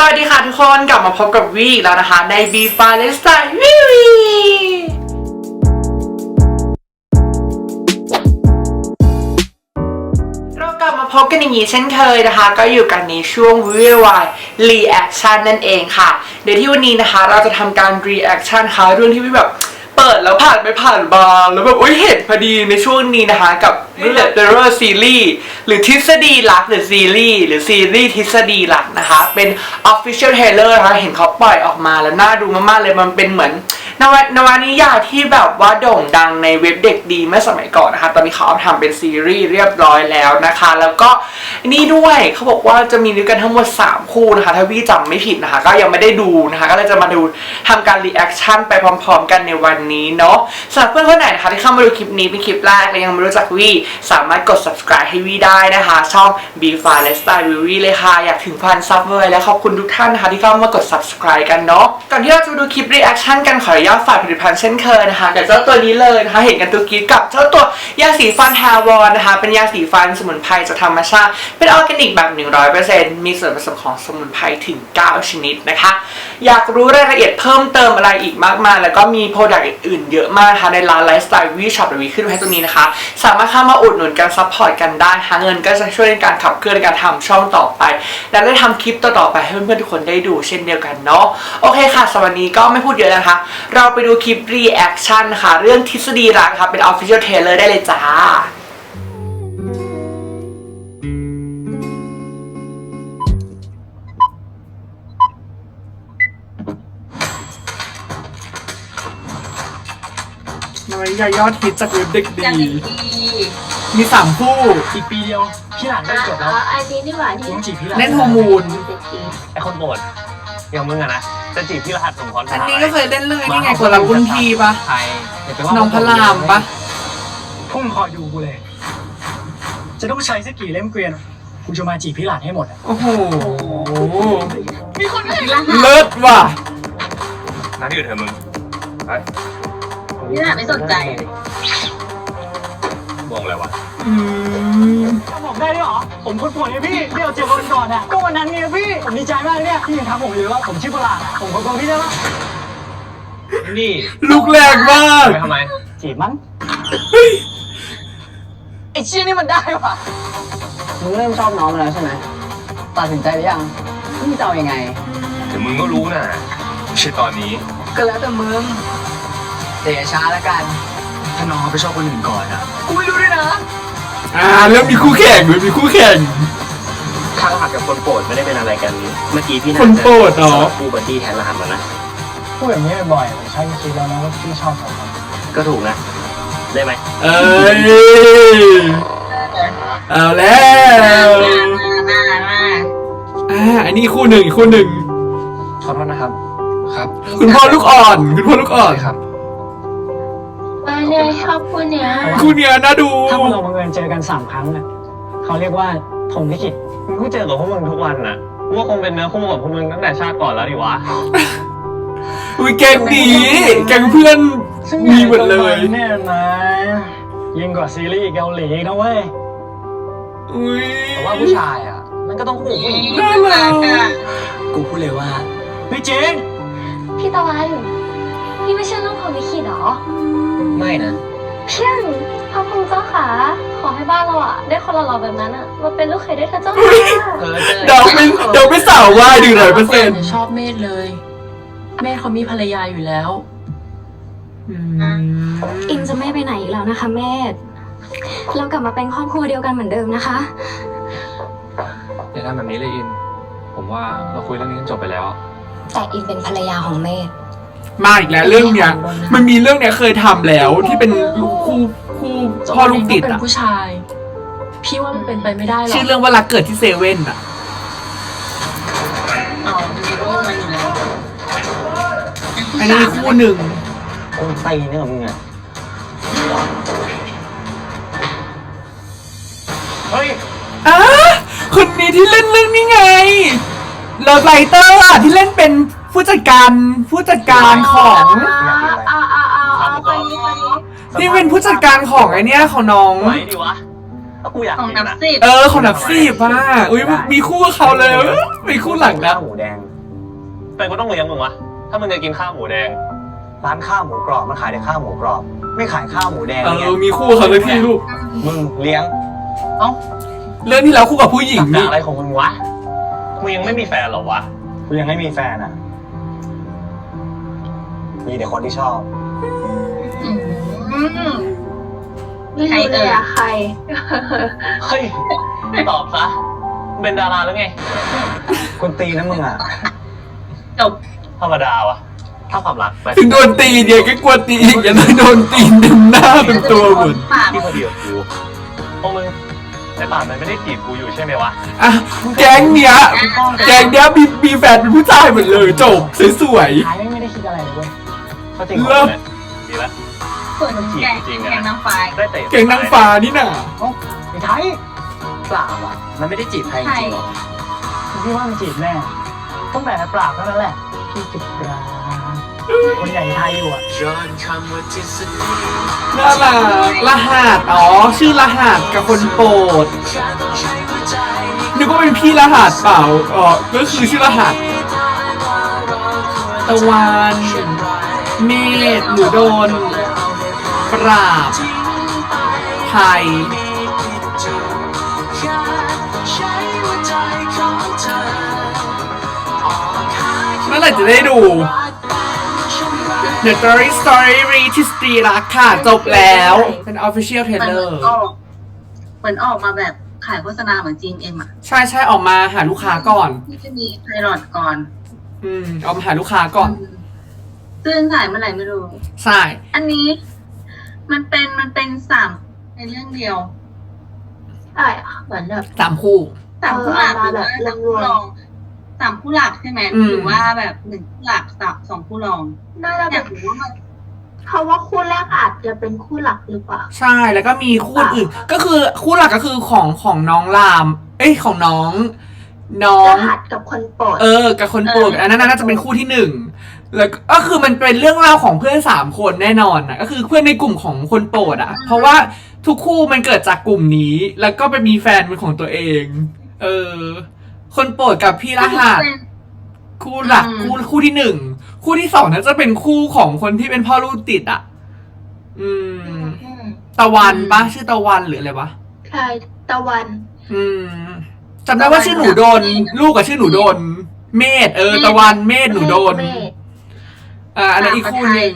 สวัสดีค่ะทุกคนกลับมาพบกับวีอีกแล้วนะคะ ใน B f i l e s t y l e วีวีเรากลับมาพบกันอย่างนี้เช่นเคยนะคะ ก็อยู่กันในช่วงวีวายรีแอคชั่นนั่นเองค่ะ เดี๋ยวที่วันนี้นะคะ เราจะทำการรีแอคชั่นค่ะเรื่องที่วิแบบ เปิดแล้วผ่านไปผ่านบาแล้วแบบโอ้ยเห็นพอดีในช่วงนี้นะคะกับเรื่อง The r o r ซีรีส์หรือทฤษฎีรักหรือซีรีส์หรือซีรีส์ทฤษฎีรักนะคะ เป็น Official Trailer นะคะเห็นเขาปล่อยออกมาแล้วน่าดูมากๆเลยมันเป็นเหมือน นวนวนิยายที่แบบว่าโด่งดังในเว็บเด็กดีเมื่อสมัยก่อนนะคะ ตอนนี้เขาเอาทำเป็นซีรีส์เรียบร้อยแล้วนะคะ แล้วก็นี่ด้วยเขาบอกว่าจะมีด้วยกันทั้งหมด 3 คู่นะคะ ถ้าพี่จำไม่ผิดนะคะ ก็ยังไม่ได้ดูนะคะ ก็เลยจะมาดูทำการรีแอคชั่นไปพร้อมๆ กันในวันนี้เนาะสำหรับเพื่อนคนไหนนะคะที่เข้ามาดูคลิปนี้เป็นคลิปแรกและยังไม่รู้จักวีสามารถกด subscribe ให้วีได้นะคะ ช่อง b f i l e s t y l e วีเลยค่ะ อยากถึงพันซับเลยและขอบคุณทุกท่านนะคะที่เข้ามากด subscribe กันเนาะก่อนที่เราจะดูคลิป reaction กันขออนุญาตฝากผลิตภัณฑ์เช่นเคยนะคะกับเจ้าตัวนี้เลยนะคะเห็นกันตัวกี้กับเจ้าตัวยาสีฟันฮาวอนนะคะ เป็นยาสีฟันสมุนไพรจากธรรมชาติ เป็นออร์แกนิกแบบ 100%มีส่วนผสมของสมุนไพรถึง 9 ชนิดนะคะ อยากรู้รายละเอียดเพิ่มเติมอะไรอีกมากมาย แล้วก็มีโปรดักต์อื่นๆเยอะมากนะคะในร้านไลฟ์สไตล์วีช็อปหรือวีขึ้นไว้ให้ตรงนี้นะคะ สามารถเข้ามาอุดหนุนกันซัพพอร์ตกันได้หาเงินก็จะช่วยในการขับเคลื่อนในการทำช่องต่อไป และได้ทำคลิปต่อๆไปให้เพื่อนๆทุกคนได้ดูเช่นเดียวกันเนาะโอเคค่ะสำหรับวันนี้ก็ไม่พูดเยอะนะคะเราไปดูคลิป reaction ค่ะ เรื่องทฤษฎีรักค่ะเป็น official trailer ได้เลยจ้านวนิยายยอดฮิตจากเว็บเด็กดีจังดี มีสามคู่ อีกปีเดียวพี่หลานก็จบแล้วไอซีนี่หว่าที่ผมจีบพี่หลานเล่นฮอร์โมนไอคนโบดอย่างมึงอะนะ จะจีบพี่รหัสสมพรอันนี้ก็เคยเล่นเรื่องนี้ไงคนละรุ่นพี่ปะไทยอย่าไปว่าน้องพระรามปะพุ่งคอยดูกูเลย จะต้องใช้สักกี่เล่มเกวียนกูจะมาจีบพี่หลานให้หมดอะโอ้โหมีคนเห็นแล้วเลิศว่ะนั่นอยู่เธอะมึงไปนี่แหละไม่สนใจ มองอะไรวะอืมบอก ได้ด้วยเหรอ ผมคนป่วยไงพี่ที่เราเจอกันก่อนอะก็วันนั้นไงพี่ ผมดีใจมากเนี่ยพี่ยังทักผมเลยว่าผมชื่อประหลาดอะผมคนป่วยพี่ได้ปะนี่ลูกแรงมาก ไปทำไม จีบมั้งไอ้เชี่ยนี่มันได้ปะมึงเริ่มชอบน้องมาแล้วใช่ไหมตัดสินใจหรือยังมึงจะเอายังไง เดี๋ยวมึงก็รู้นะไม่ใช่ตอนนี้ ก็แล้วแต่มึงเสียช้าแล้วกัน ถ้าน้องเขาไปชอบคนอื่นก่อนอะกูไม่รู้ด้วยนะ อ่าเริ่มมีคู่แข่งเลยมีคู่แข่ง ข้างรหัสกับคนโปรดไม่ได้เป็นอะไรกัน เมื่อกี้พี่คนโปรดเหรอกูบัดดี้แทนรหัสแล้วนะ พูดแบบนี้บ่อยๆใช่คิดแล้วนะว่าพี่ชอบสองคนก็ถูกนะ ได้ไหมเอ้ยเอาแล้วมามามาอ่าอันนี้คู่หนึ่งอีกคู่หนึ่ง ขอโทษนะครับ ครับคุณพ่อลูกอ่อน คุณพ่อลูกอ่อนครับ มาเนี่ยชอบคุณเนี่ยคู่เนี้ยน่าดู ถ้าพวกเราบังเอิญเจอกันสามครั้งอะเขาเรียกว่าธงลิขิตมึงก็เจอกับพวกมึงทุกวันน่ะกูว่าคงเป็นเนื้อคู่กับพวกมึงตั้งแต่ชาติก่อนแล้วดิวะ อุ้ยแกงดีแกงเพื่อนมีหมดเลยแน่นะยิ่งกว่าซีรีส์เกาหลีอีกนะเว้ยอุ้ยแต่ว่าผู้ชายอะ มันก็ต้องคู่กับผู้หญิงน่ารักกูพูดเลยว่าไม่จริงพี่ตะวันพี่ไม่เชื่อเรื่องพรหมลิขิตเหรอ ไม่นะ เพี้ยนพระคุณเจ้าขาขอให้บ้านเราอะได้คนหล่อๆแบบนั้นอะมาเป็นลูกเขยได้เถอะเจ้าค่ะเออเจอเดาเป็นเดาเป็นสาววายหนึ่งร้อยเปอร์เซ็นต์ชอบเมธเลย เมธเขามีภรรยาอยู่แล้วอินจะไม่ไปไหนอีกแล้วนะคะเมธเรากลับมาเป็นครอบครัวเดียวกันเหมือนเดิมนะคะ อย่าทำแบบนี้เลยอิน ผมว่าเราคุยเรื่องนี้กันจบไปแล้ว แต่อินเป็นภรรยาของเมธ มาอีกแล้วเรื่องเนี้ย มันมีเรื่องเนี้ยเคยทำแล้วที่เป็นลูกคู่คู่พ่อลูกติดเป็นอะ ผู้ชาย พี่ว่ามันเป็นไปไม่ได้หรอกชื่อเรื่องว่ารักเกิดที่เซเว่นอะ อ๋อมีรูปมันอยู่แล้วอันนี้คู่หนึ่งคงตีเนี่ยมึงอะเฮ้ย อะคนนี้ที่เล่นเรื่องนี้ไงเลิฟไลเตอร์อะที่เล่นเป็น ผู้จัดการผู้จัดการของอ่าอ่าอ่าอ่าคนนี้คนนี้ที่เป็นผู้จัดการของไอเนี้ยของน้องไหวดิวะก็กูอยากของเห็นับอะสิบเออของนับซีบอะอุ้ยมีคู่กับเขาเลยมีคู่หลังนะหมูแดงเป็นกูต้องเลี้ยงมึงวะ ถ้ามึงจะกินข้าวหมูแดง ร้านข้าวหมูกรอบมันขายแต่ข้าวหมูกรอบ ไม่ขายข้าวหมูแดงเอไงอมีคู่เขาเลยพี่ลูกมึงเลี้ยงเรื่องที่แล้วคู่กับผู้หญิงนี่ อะไรของมึงวะมึงยังไม่มีแฟนเหรอวะกูยังไม่มีแฟนอะ มีแต่คนที่ชอบไม่รู้เลยอะใคร เฮ้ย ตอบซะ เป็นดาราแล้วไง คนตีนะมึงอะธรรมดาวะถ้าความรักไปถึงโดนตีเดียวก็กลัวตีอีกอย่าเลยโดนตีเต็มหน้าเต็มตัวหมดที่พอดีกับกูพวกมึงในป่ากมันไม่ได้จีบกูอยู่ใช่ไหมวะอะแก๊งเนี้ยแก๊งเนี้ยมีมีแฟนเป็นผู้ชายหมดเลยจบสวยท้ายไม่ได้คิดอะไรเลยเว้ย เขาจริงเลิเลศยดีแล้วส่วนจีบแกงจริงแกอะงนางฟ้าได้เตะๆแก๊งนางฟ้านี่น่ะไอ้ไทยเปล่าอะมันไม่ได้จีบใครจริงๆหรอกพี่ว่ามันจีบแน่ต้องแบบปราบเท่านั้นแหละพี่จุกปราบคนใหญ่ไทยอยู่อะน่ารักรหัสอ๋อ ชื่อรหัสกับคนโปรดนึกว่าเป็นพี่รหัสเปล่าอ๋อก็คือชื่อรหัสตะวัน เมธหนูโดน ปราบไทยเมื่อไหร่จะได้ดู The Story Story r e ที่สตรีรักค่ะ จบแล้ว เป็น Official มันเหมื Trailer อนออกเหมือนออกมาแบบขายโฆษณาเหมือนจีนเอ็มอะ ใช่ใช่ออกมาหาลูกค้าก่อนที่จะมีไพลอตก่อน อืม ออกมาหาลูกค้าก่อน ซึ่งถ่ายเมื่อไหร่ไม่รู้ ใช่ อันนี้มันเป็นมันเป็นสามในเรื่องเดียวใช่อะเหมือนแบบ สามคู่ สามผู้หลักหเออรือเอามาว่าแบบสามผู้รวมๆรองสามผู้หลักใช่ไหมอืม หรือว่าแบบหนึ่งผู้หลักสามสองผู้รองน่าจะอแบยากบรู้ว่ามันเขาว่าคู่แรกอาจจะเป็นคู่หลักหรือเปล่า ใช่แล้วก็มีคู่อื่นก็คือคู่หลักก็คือของของน้องราม เอ้ยของน้อง น้อรงหัสกับคนโปรด เออ กับคนโปรดอันนั้นน่าจะเป็นคู่ที่หนึ่ง แล้วก็คือมันเป็นเรื่องเล่าวของเพื่อนสามคนแน่นอนนะก็คือเพื่อนในกลุ่มของคนโปรดอะเพราะว่าทุกคู่มันเกิดจากกลุ่มนี้ แล้วก็ไปมีแฟนเป็นของตัวเอง เออ คนโปรดกับพี่รหัสเป็นคู่หลักอืม คู่คู่ที่หนึ่งคู่ที่สองน่าจะเป็นคู่ของคนที่เป็นพ่อลูกติดอะ อืม อืมตะวันปะชื่อตะวันหรืออะไรวะใช่ตะวัน อืมจำได้ว่าชื่อหนูโดน ลูกกับชื่อหนูโดน เมธเออ ตะวันเมธหนูโดน เมฆ อ่าอันนั้นอีกคู่หนึ่ง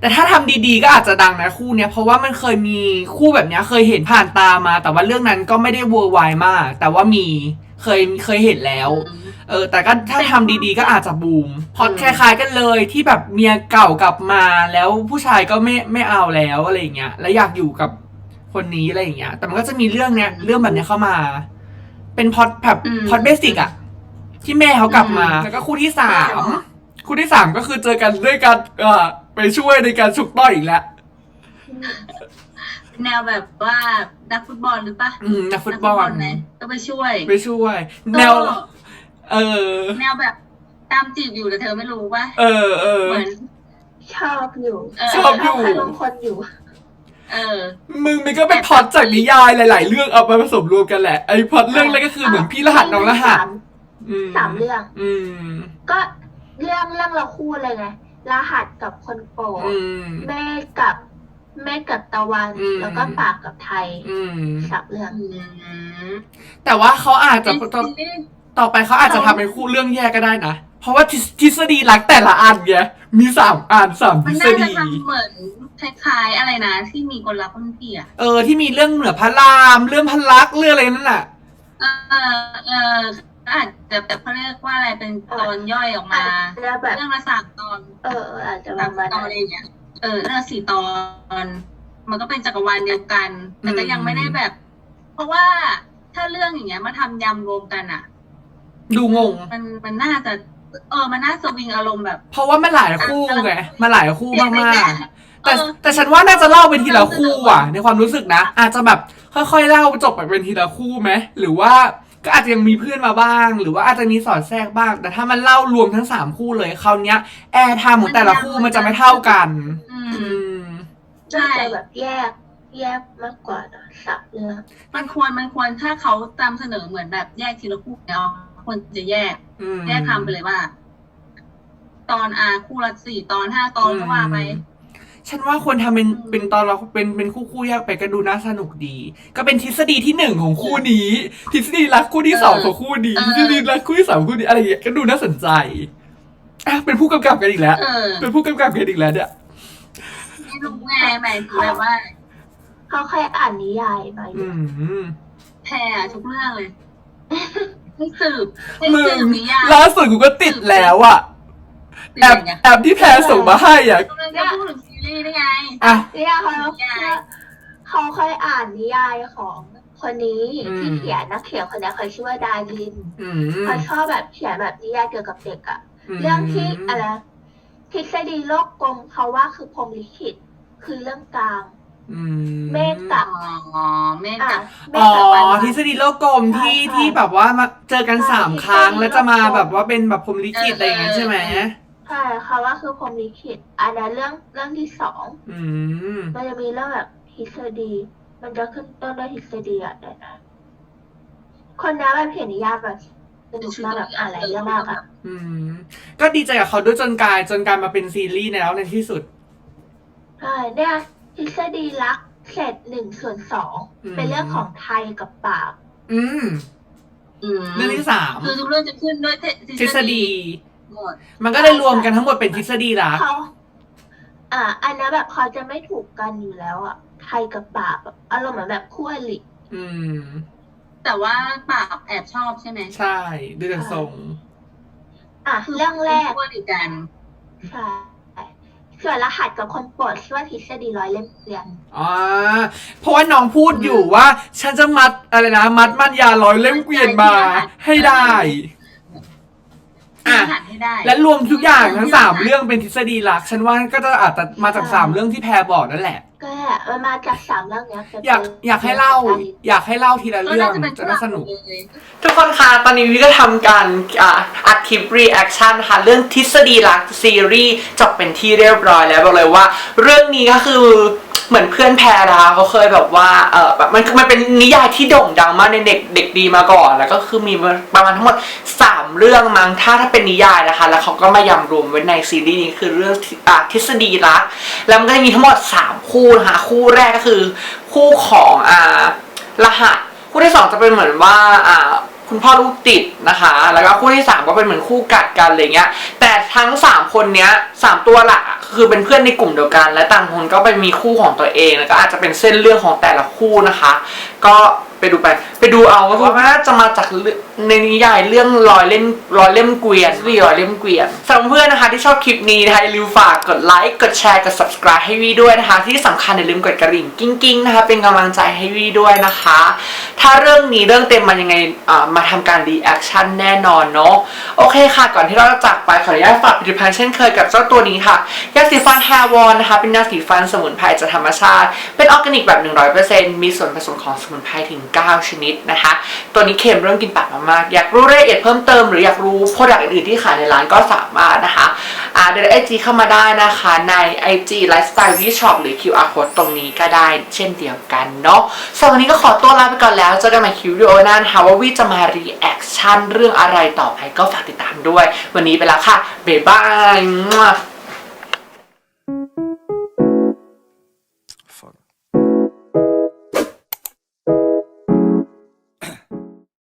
แต่ถ้าทำดีๆ ก็อาจจะดังนะคู่เนี้ยเพราะว่ามันเคยมีคู่แบบเนี้ย เคยเห็นผ่านตามา แต่ว่าเรื่องนั้นก็ไม่ได้เวอร์ไวมาก แต่ว่ามีเคยเคยเห็นแล้ว เออ แต่ก็ถ้าทำดีๆ ก็อาจจะบูมพล็อตคล้ายๆกันเลยที่แบบเมียเก่ากลับมาแล้วผู้ชายก็ไม่ไม่เอาแล้วอะไรอย่างเงี้ยแล้วอยากอยู่กับคนนี้อะไรอย่างเงี้ย แต่มันก็จะมีเรื่องเนี้ยเรื่องแบบเนี้ยเข้ามา เป็นพล็อตแบบอืมพล็อตเบสิกอะที่แม่เขากลับมา แล้วก็คู่ที่สาม คู่ที่สามก็คือเจอกันด้วยกันเออไปช่วยในการฉุกต้อยอีกแล้วแนวแบบว่านักฟุตบอลหรือปะอืมนักฟุตบอลไหมก็ไปช่วย ไปช่วย แนวก็เออ แนวแบบตามจีบอยู่แต่เธอไม่รู้ปะเออเออเหมือนชอบอยู่เออชอบอยู่ใครบางคนอยู่ เออ มึงมันก็เป็นพล็อตจากนิยายหลาย ๆ เรื่องเอามาผสมรวมกันแหละไอ้พล็อตเรื่องแรกก็คือเหมือนพี่รหัสน้องรหัสสามอืสามเรื่อง อืม ก็ เรื่องเรื่องละคู่เลยไงรหัสกับคนโปรดอืมเมฆกับเมฆกับตะวัน อืม แล้วก็ปากกับไทยอืมสามเรื่องอืมแต่ว่าเขาอาจจะเป็นต่อซีรีส์ต่อไปเขาอาจจะทำเป็นคู่เรื่องแยกก็ได้นะ เพราะว่าทฤทฤษฎีรักแต่ละอันไงมีสามอันสามทมัฤนษน่าจะฎี ทำเหมือนคล้ายๆอะไรนะ ที่มีคนรักคนพี่อะเออที่มีเรื่องเหนือพระราม เรื่องพระลักษณ์เรื่องอะไรนั่นน่ะเออเออ อาจจะแบบเขาเรียกว่าอะไรเป็นตอนย่อยออกมาอาจจะแบบเรื่องละสามตอน เออเอออาจจะปสามระมาณตอนนั้นอะไรอย่างเงี้ยเออเรื่องละสี่ตอน มันก็เป็นจักรวาลเดียวกัน แต่ก็ยังไม่ได้แบบ เพราะว่าถ้าเรื่องอย่างเงี้ยมาทำยำรวมกันอะ ดูงง มันมันน่าจะ เออมันน่าสวิงอารมณ์แบบ เพราะว่ามันหลายคู่ไงมันหลายคู่มากๆแต่เออแต่ฉันว่าน่าจะเล่าเป็นทีละคู่อะ ในความรู้สึกนะ อาจจะแบบค่อยๆเล่าจบไปเป็นทีละคู่ไหมหรือว่า ก็อาจจะยังมีเพื่อนมาบ้าง หรือว่าอาจจะมีสอดแทรกบ้าง แต่ถ้ามันเล่ารวมทั้งสามคู่เลยคราวเนี้ยแอร์ไทม์ของแต่ละคู่มันจะไม่เท่ากัน อือืมมใช่ น่าจะแบบแยกแยกมากกว่านะสามเรื่องมันควรมันควรถ้าเขาตามเสนอเหมือนแบบแยกทีละคู่แล้วควรจะแยก อืม แยกทำไปเลยว่า ตอนอะคู่ละสี่ตอนห้าตอนก็ว่าไป ฉันว่าควรทำเป็นเป็นตอนเราเป็นเป็นคู่คู่ๆแยกไปก็ดูน่าสนุกดี ก็เป็นทฤษฎีที่หนึ่งของคู่นี้ ทฤษฎีรักคู่ที่สองของคู่นี้เออทฤษฎีรักคู่ที่สามของคู่นี้อะไรอย่างเงี้ยก็ดูน่าสนใจอะเป็นผู้กำกับกันอีกแล้ว เออ เป็นผู้กำกับกันอีกแล้วเนี่ย ไม่รู้ไงหมายถึงแบบว่าเขาเคยอ่านนิยายมาอืม แพรทุกเรื่องเลยให้สืบให้มึสืงบนิยายล่าสุดกูก็ติดแล้วอะแอปแอปที่แพรส่งมาให้อะกำลังจะพูดถึง ซีรีส์ได้ไงอะนิยายเขานิยายเขาเคยอ่านนิยายของคนนี้อืม ที่เขียนนักเขียนคนนี้เขาชื่อว่าดารินอืมเขาชอบแบบเขียนแบบนิยายเกี่ยวกับเด็กอะเรื่องที่อะไรทฤษฎีโลกกลมเขาว่าคือพรหมลิขิตคือเรื่องกลางอืมเมฆกับอ๋อเมฆอะกับ เมอ๋ฆกับวันอทฤษฎีโลกกลมที่ใช่ใช่ที่แบบว่ามาเจอกันใช่สามครั้งทฤษฎีแล้วจะมาโลกกลมแบบว่าเป็นแบบพรหมลิขิตอะไรอย่างเงี้ยใช่ไหม ใช่เขาว่าคือพรหมลิขิตอันนั้นเรื่องเรื่องที่สองอืมมันจะมีเรื่องแบบทฤษฎี มันจะขึ้นต้นด้วยทฤษฎีอะเดี๋ยวนะคนนี้แบบเขียนนิยายแบบสนุกมากแบบอ่านหลายเรื่องมากอะอืม ก็ดีใจกับเขาด้วยจนกลายจนกลายมาเป็นซีรีส์แล้วในที่สุด ใช่เนี่ยทฤษฎีรักเศษหนึ่งส่วนสองอืม เป็นเรื่องของไทยกับปราบ อืม อืมเรื่องที่สามคือทุกเรื่องจะขึ้นด้วยทฤษฎี หมด มันก็เลยรวมกันทั้งหมดเป็นทฤษฎีรัก เขาอ่า อันนี้แบบเขาจะไม่ถูกกันอยู่แล้วอะไทยกับปราบแบบอารมณ์เหมือนแบบคู่อริอืม แต่ว่าปราบแอบชอบใช่ไหมใช่ดูจากทรง อะเรื่องแรกคู่อริกัน ใช่ส่วนรหัสกับคนโปรดชื่อว่าทฤษฎีร้อยเล่มเกวียนอ่าเพราะว่าน้องพูดอยู่ว่า ฉันจะมัดอะไรนะ มัดมันยาร้อยเล่มเกวียนมาให้ได้ อะหันให้ได้ และรวมทุกอย่างทั้งสามเรื่องเป็นทฤษฎีหลัก ฉันว่าก็จะอาจจะมาจากสามเรื่องที่แพรบอกนั่นแหละ ก็แหละมันมาจากสามเรื่องเนี้ยจะอยากเป็นอยากให้เล่า อยากให้เล่าทีละก็เรื่องน่าจะเป็นจะน่าสนุก เลยทุกคนคะตอนนี้วิก็ทำการอ่าอัดคลิปรีแอคชั่นนะคะเรื่องทฤษฎีรักซีรีส์จบเป็นที่เรียบร้อยแล้วบอกเลยว่า เรื่องนี้ก็คือ เหมือนเพื่อนแพราเขาเคยแบบว่าเออแบบมันมันเป็นนิยายที่โด่งดังมากในเด็กเด็กดีมาก่อน แล้วก็คือมีประมาณทั้งหมด 3 เรื่องมั้งถ้าถ้าเป็นนิยายนะคะ แล้วเขาก็มายำรวมไว้ในซีรีส์นี้คือเรื่องอ่าทฤษฎีรักแล้วมันก็จะมีทั้งหมด 3 คู่นะคะคู่แรกก็คือ คู่ของอ่ารหัสคู่ที่สองจะเป็นเหมือนว่าอ่า คุณพ่อลูกติดนะคะ แล้วก็คู่ที่สามก็เป็นเหมือนคู่กัดกันอะไรเงี้ย แต่ทั้งสามคนเนี้ยสามตัวหลักอะคือเป็นเพื่อนในกลุ่มเดียวกัน และต่างคนก็ไปมีคู่ของตัวเองแล้วก็อาจจะเป็นเส้นเรื่องของแต่ละคู่นะคะ ก็ไปดูไปไปดูเอาคือว่าน่าจะมาจากในนิยายเรื่องรอยเล่มรอยเล่มเกวียนที่รอยเล่มเกวียนสำหรับเพื่อนนะคะที่ชอบคลิปนี้นะคะอย่าลืมฝากกดไลค์กดแชร์กด subscribe ให้วีด้วยนะคะ ที่สำคัญอย่าลืมกดกระดิ่งกิ้งกิ้งๆนะคะ เป็นกำลังใจให้วีด้วยนะคะ ถ้าเรื่องนี้เรื่องเต็มมันยังไงมาทำการรีแอคชั่นแน่นอนเนาะโอเคค่ะ ก่อนที่เราจะจากไปขออนุญาตฝากผลิตภัณฑ์เช่นเคยกับเจ้าตัวนี้ค่ะยาสีฟันแฮร์วอนนะคะ เป็นยาสีฟันสมุนไพรจากธรรมชาติ เป็นออร์แกนิกแบบ 100%มีส่วนผสมของสมุนไพรถึง 9 ชนิดนะคะ ตัวนี้เค็มเรื่องกินปากมากๆอยากรู้รายละเอียดเพิ่มเติม หรืออยากรู้โปรดักต์อื่นๆที่ขายในร้านก็สามารถนะคะอ่าเดินไอจีเข้ามาได้นะคะใน IG Lifestyle v Shop หรือ QR Code ตรงนี้ก็ได้เช่นเดียวกันเนาะสำหรับวันนี้ก็ขอตัวลาไปก่อนแล้ว เจอกันใหม่คิวดีโอหน้านะคะว่าวิจะมารีแอคชั่นเรื่องอะไรต่อไปก็ฝากติดตามด้วย วันนี้ไปแล้วค่ะบ๊ายบาย